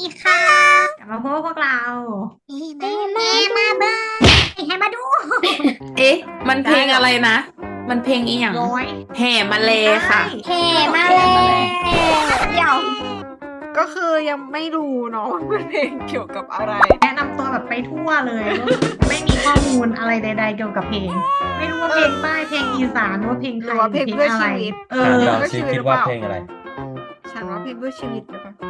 ดีค่ะ กลับมาพบกับพวกเราแม่มาเบิ้งให้มาดูเอ๊ะ มันเพลงอะไรนะ มันเพลงอีหยังร้อยแห่มาเลค่ะแห่มาเลยเดี๋ยวก็คือยังไม่รู้เนาะว่าเป็นเพลงเกี่ยวกับอะไร แนะนำตัวแบบไปทั่วเลย ไม่มีข้อมูลอะไรใด ๆ เกี่ยวกับเพลง ไม่รู้ว่าเพลงใต้เพลงอีสานว่าเพลงไทหรือยว่าเพลงเพื่อชีวิต เออะอเดาเพื่อซิชีวิตคิดหรือว่าเปล่าเพลงอะไร ฉันว่าเพลงเพื่อชีวิตหรือเปล่า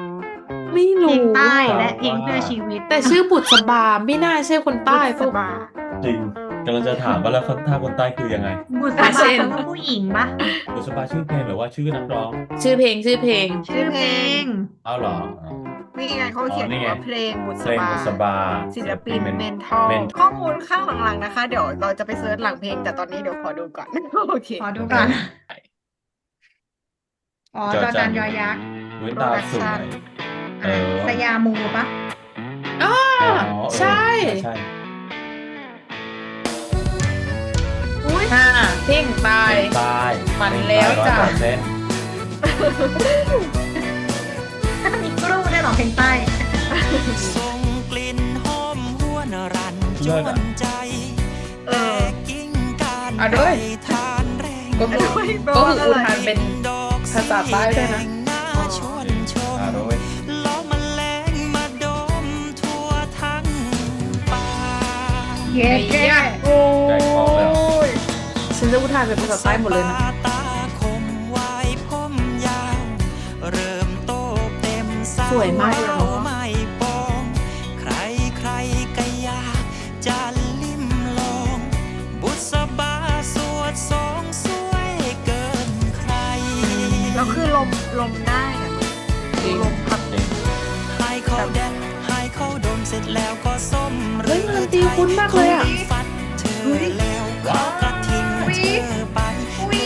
ไม่เพลรู้งใต้ว่าและเพลงเพื่อชีวิตแต่ชื่อบุตรสบาไม่น่าใช่คนใต้สปะ บายจริงกำลังจะถามว่าแล้วคนถ้าคนใต้คือยังไงบุษบาเช่นแปลว่าผู้หญิงปะบุษบาชื่อเพลงหรือว่าชื่อนักร้อง ชื่อเพลงชื่อเพลง ชื่อเพลง เอาเหรออ๋อนี่ไงเขาเขียนอ๋อนี่ไง ว่าเพลงบุษเพลงบาบุษบาศิลปินเมนเมนทอลเมนข้อมูลข้างหลังๆนะคะ เดี๋ยวเราจะไปเซิร์ชหลังเพลง แต่ตอนนี้เดี๋ยวขอดูก่อน โอเค ขอดูก่อนอ๋อจอจานยอยักษ์ เว้นตาสวย เออะอสยามูปะอ๋ออ๋อเออใช่ ใช่อ่าเพลงตายเพลงใต้มันแล้วจ้ะร้อยเปอร์เซ็นต์มีกรูได้เหรอเพลงใต้ส่งกลิ่นหอมหวนรันจวนใจเออกิ้งการอะด้วยไปทานแรงก็คือด้วยก็คืออุทานอะไรเป็นดอกภาษาใต้ด้วยนะ เย้เย้โอ้ใจคอเลยเหรอยฉันจะอุทานเป็นภาษาใต้หมดเลยนะ ตาคมไว้ผมยาว เริ่มโตเต็มสาวสวยมากเลยเนอะไม่ปอง ใครใครก็อยากจะลิ้มลอง บุษบาสวดทรงสวยเกินใคร แล้วคือลมลมได้อะจริง ลมพัดจริง ให้เขาแดน คุ้นมากเลยอะคงฟัดเธอแล้วเขากระทิ้งเธอไป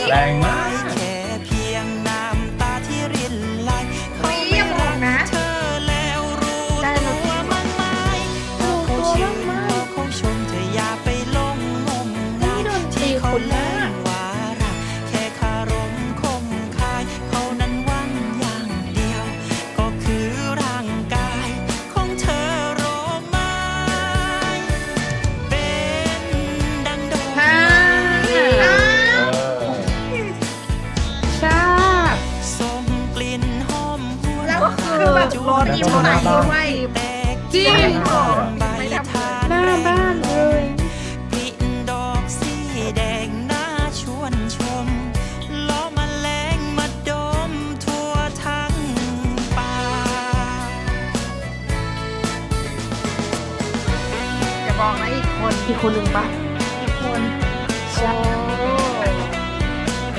แรงมากแค่เพียงน้ำตาที่รินไหลเขาอุ๊ยอย่าบอก รถยิ้มใส่วงใบทาหน้าบ้านเลยกลิ่นดอกสีแดงน่าชวนชมล้อมแมลงมาดมทั่วทั้งป่าอย่าบอกนะอีกคนอีกคนหนึ่งปะอีกคนใช่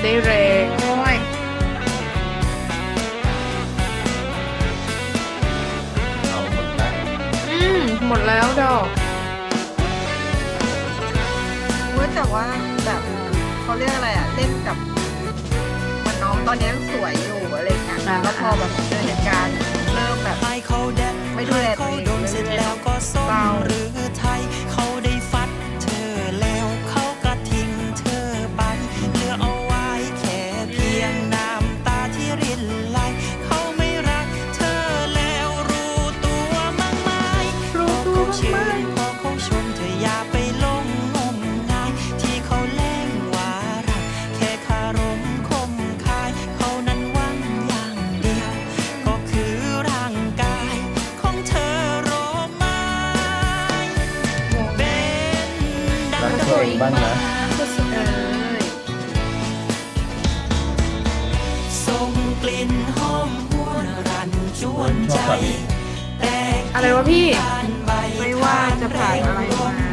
ได้แรง หมดแล้วดอกเว้ยแต่ว่าแบบเขาเรียกอะไรอะเล่นกับมันน้องตอนนี้ยังสวยอยู่อะไรอย่างเงี้ยอ่าแล้วพอแบบเจอเหตุการณ์เริ่มแบบให้เขาแดนไม่ดูแลตัวเขาเองโดนเสร็จแล้วก็ส้มเบา อย่าไปลงงมงาย ที่เขาแล้งว่ารัก แค่คารมคมคาย เขานั้นหวังอย่างเดียว ก็คือร่างกายของเธอโรไม้เป็นดังตัวเองบ้างนะเออส่งกลิ่นหอมหวนรันจวนใจ อะไรวะพี่ ไม่ว่าจะผ่านอะไรมา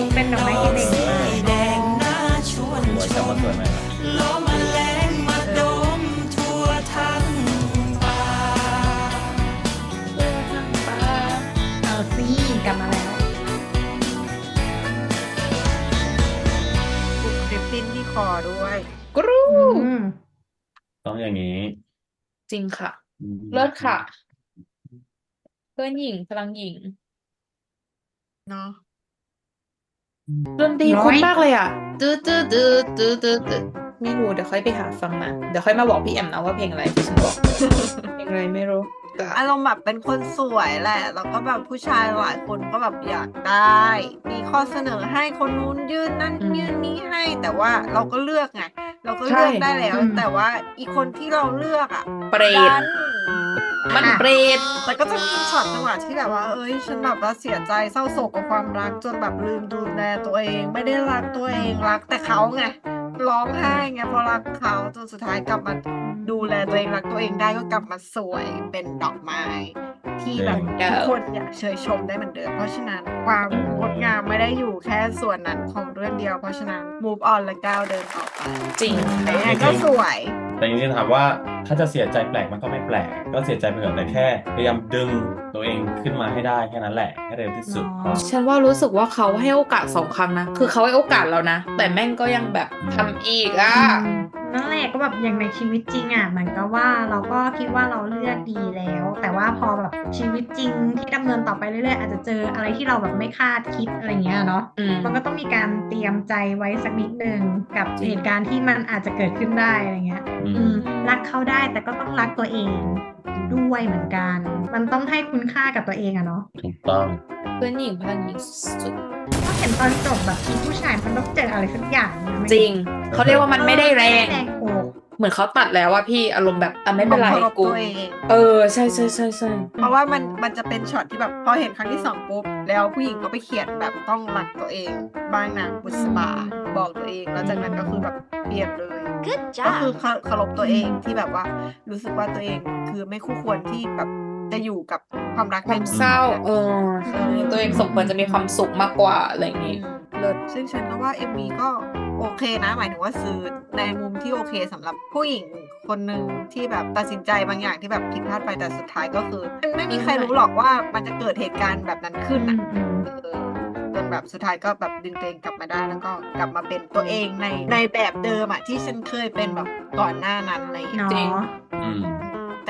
ทรงเป็นดอกไม้กินเองสีแดงน่าชวนสวยชจำมมาสวยไหมล่ะล้อมแมลงมาดมทั่วทั้งป่าเอาซีกลับมาแล้วถูกคลิปปิ้นที่คอด้วยกรูอืมต้องอย่างนี้จริงค่ะ อืมเลิศค่ะ เพื่อนหญิงพลังหญิง เนาะ ดนตรีคุ้นมากเลยอะตืดตืดตืดตืดตืดตืดไม่รู้เดี๋ยวค่อยไปหาฟังมาเดี๋ยวค่อยมาบอกพี่แอมนะว่าเพลงอะไรที่ฉันบอกเพลงอะไรไม่รู้อะอารมณ์แบบเป็นคนสวยแหละ แล้วก็แบบผู้ชายหลายคนก็แบบอยากได้ มีข้อเสนอให้คนนู้นยื่นนั่นยื่นนี่ให้ แต่ว่าเราก็เลือกไง เราก็เลือกได้แล้ว แต่ว่าอีกคนที่เราเลือกอะเปรตดัน มันเปรตแต่ก็จะมีช็อตจังหวะที่แบบว่า เอ้ย ฉันแบบว่าเสียใจเศร้าโศกกับความรักจนแบบลืมดูแลตัวเอง ไม่ได้รักตัวเองรักแต่เขาไงร้องไห้ไงเพราะรักเขาจนสุดท้ายกลับมาดูแลตัวเองรักตัวเองได้ก็กลับมาสวยเป็นดอกไม้ ที่แบบเดิมทุกคนอยากเชยชมได้เหมือนเดิมเพราะฉะนั้นความงดงามไม่ได้อยู่แค่ส่วนนั้นของเรื่องเดียวเพราะฉะนั้น move on และก้าวเดินต่อไปจริงแต่ยังไงก็สวย แต่จริงๆถามว่าถ้าจะเสียใจแปลกมันก็ไม่แปลก ก็เสียใจไปเถอะแต่แค่พยายามดึงตัวเองขึ้นมาให้ได้แค่นั้นแหละให้เร็วที่สุดอ๋อฉันว่ารู้สึกว่าเขาให้โอกาสสองครั้งนะ คือเขาให้โอกาสเรานะ แต่แม่งก็ยังแบบทำอีกอะอืม นั่นแหละก็แบบอย่างในชีวิตจริงอะเหมือนกับว่าเราก็คิดว่าเราเลือกดีแล้ว แต่ว่าพอแบบชีวิตจริงที่ดำเนินต่อไปเรื่อยๆอาจจะเจออะไรที่เราแบบไม่คาดคิดอะไรเงี้ยเนาะอืมมันก็ต้องมีการเตรียมใจไว้สักนิดหนึ่งกับจริงเหตุการณ์ที่มันอาจจะเกิดขึ้นได้อะไรเงี้ยอือืมมรักเขาได้แต่ก็ต้องรักตัวเองด้วยเหมือนกัน มันต้องให้คุณค่ากับตัวเองอะเนาะถูกต้องเพื่ อนหญิงพลังหญิงสุดเพราะเห็นตอนจบแบบทีผู้ชายมันต้องเจออะไรสักอย่างนะไม่จริง เขาเรียกว่ามันไม่ได้แรง แรงอกเหมือนเขาตัดแล้วอะพี่อารมณ์แบบอะไม่เป็นไรเคารพกูตัวเองเออใช่ใช่ใช่ใช่เพราะว่ามันมันจะเป็นช็อตที่แบบพอเห็นครั้งที่สองปุ๊บแล้วผู้หญิงก็ไปเขียนแบบต้องรักตัวเอง บ้างนางบุษบาบอกตัวเองแล้วจากนั้นก็คือแบบเปลี่ยนเลย Good ก็คือ job เคาเคารพตัวเองที่แบบว่ารู้สึกว่าตัวเองคือไม่คู่ควรที่แบบ จะอยู่กับความรักความเศร้าเออเออตัวเองสมควรจะมีความสุขมากกว่าอะไรอย่างงี้เลิศซึ่งฉันก็ว่า MV ก็โอเคนะหมายถึงว่าซื้อในมุมที่โอเคสำหรับผู้หญิงคนหนึ่งที่แบบตัดสินใจบางอย่างที่แบบผิดพลาดไปแต่สุดท้ายก็คือมันไม่มีใครรู้หรอกว่ามันจะเกิดเหตุการณ์แบบนั้นขึ้นอือะมอืมเออจนแบบสุดท้ายก็แบบดึงตัวเองกลับมาได้แล้วก็กลับมาเป็นตัวเองในในแบบเดิมอะที่ฉันเคยเป็นแบบก่อนหน้านั้นอะไรอย่างเงี้ยเนาะจริงอืม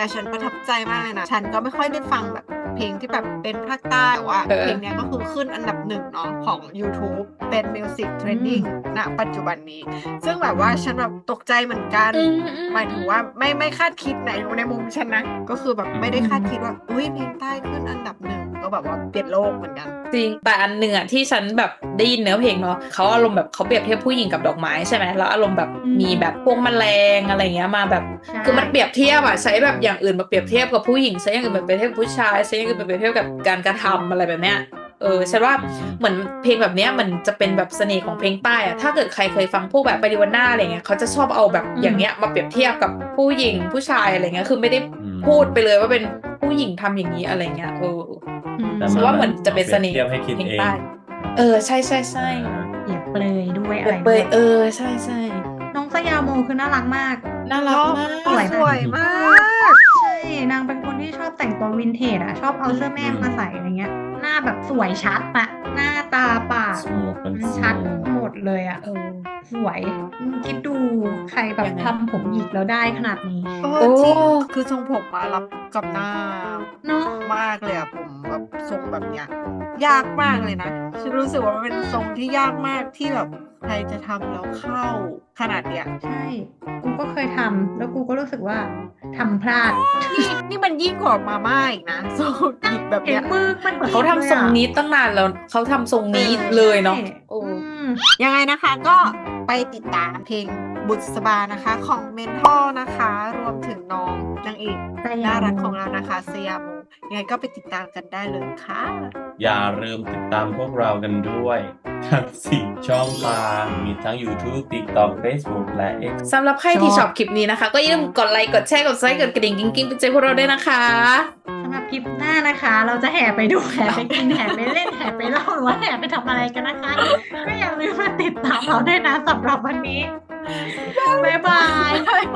แต่ฉันประทับใจมากเลยนะ ฉันก็ไม่ค่อยได้ฟังแบบ เพลงที่แบบเป็นภาคใต้แต่ว่าเออเพลงเนี้ยก็คือขึ้นอันดับหนึ่งเนาะของ YouTube เป็น Music Trending ณปัจจุบันนี้ ซึ่งแบบว่าฉันแบบตกใจเหมือนกันอืมอืหมายถึงว่าไม่ไม่คาดคิดในในมุมฉันนะ ก็คือแบบไม่ได้คาดคิดว่า อุ้ยเพลงใต้ขึ้นอันดับหนึ่งก็แบบว่าเปลี่ยนโลกเหมือนกัน จริง แต่อันหนึ่งอะที่ฉันแบบได้ยินเนื้อเพลงเนาะเขาอารมณ์แบบเขาเปรียบเทียบผู้หญิงกับดอกไม้ใช่ไหมแล้วอารมณ์แบบมีแบบพวงแมลงอะไรเงี้ยมาแบบใช่คือมันเปรียบเทียบอะใช้แบบอย่างอื่นมาเปรียบเทียบกับผู้หญิงใช้อย่างอื่นมาเปรียบเทียบกับผู้ชายใช้อย่างอื่นมาเปรียบเทียบกับการกระทำอะไรแบบเนี้ยเออฉันว่าเหมือนเพลงแบบเนี้ยมันจะเป็นแบบเสน่ห์ของเพลงใต้อะถ้าเกิดใครเคยฟังพวกแบบปริวันนาอะไรเงี้ยเขาจะชอบเอาแบบอย่างเงี้ยมาเปรียบเทียบกับผู้หญิงผู้ชายอะไรเงี้ยคือไม่ได้อืมพูดไปเลยว่าเป็นผู้หญิงทำอย่างนี้อะไรเงี้ยเอออืมแต่ฉันว่าเหมือนจะเป็นเสน่ห์เปรียบเทียบให้คิดเพลงเองใต้เออใช่ใช่ใช่เปรียบเปรยด้วยอะเปิไรดเปด้ยวยเออใช่ใช่น้องสยามโมคือน่ารักมากน่ารักเนาะมากสวยสวยมากใช่ นางเป็นคนที่ชอบแต่งตัววินเทจอะชอบเอาเสื้อแม่มาใส่อะไรเงี้ย หน้าแบบสวยชัดอะหน้าตาปากสมูทเป็นสชัดมูทหมดเลยอะเออสวยอืมคิดดูใครแบบยังไงทำผมหยิกแล้วได้ขนาดนี้เอโอ้อจริงคือทรงผมมารับกับหน้าเนาะมากเลยอะผมแบบทรงแบบเนี้ยยากมากเลยนะฉันรู้สึกว่ามันเป็นทรงที่ยากมากที่แบบใครจะทำแล้วเข้าขนาดเนี้ยใช่ กูก็เคยทำแล้วกูก็รู้สึกว่า ทำพลาดนี่นี่มันยิ่งกว่ามาม่าอีกนะทรงหยิกแบบเห็นเนี้ยมือมันเหมือนเขาทำทรงนี้ตั้งนานแล้วเขาทำทรงนี้เลยเนาะโอ้ อืมยังไงนะคะก็ไปติดตามเพลงบุษบานะคะของเมนทอนะคะ รวมถึงน้องนางเอกแต่น่ารักของเรานะคะเซียโม ยังไงก็ไปติดตามกันได้เลยค่ะ อย่าลืมติดตามพวกเรากันด้วย ทั้งสี่ช่องทางมีทั้ง YouTube TikTok Facebook และ X สำหรับใครที่ชอบคลิปนี้นะคะ ก็อย่าลืมกดไลค์ กดแชร์ กดไซค์กดกระดิ่งกิ๊งกิ๊งเป็นใจพวกเราด้วยนะคะสำหรับคลิปหน้านะคะ เราจะแห่ไปดูแห่ไปกินแห่ไปเล่นแห่ไปเล่าหรือว่าแห่ไปทำอะไรกันนะคะ ก็อย่าลืมมาติดตามเราด้วยนะสำหรับวันนี้บ๊ายบาย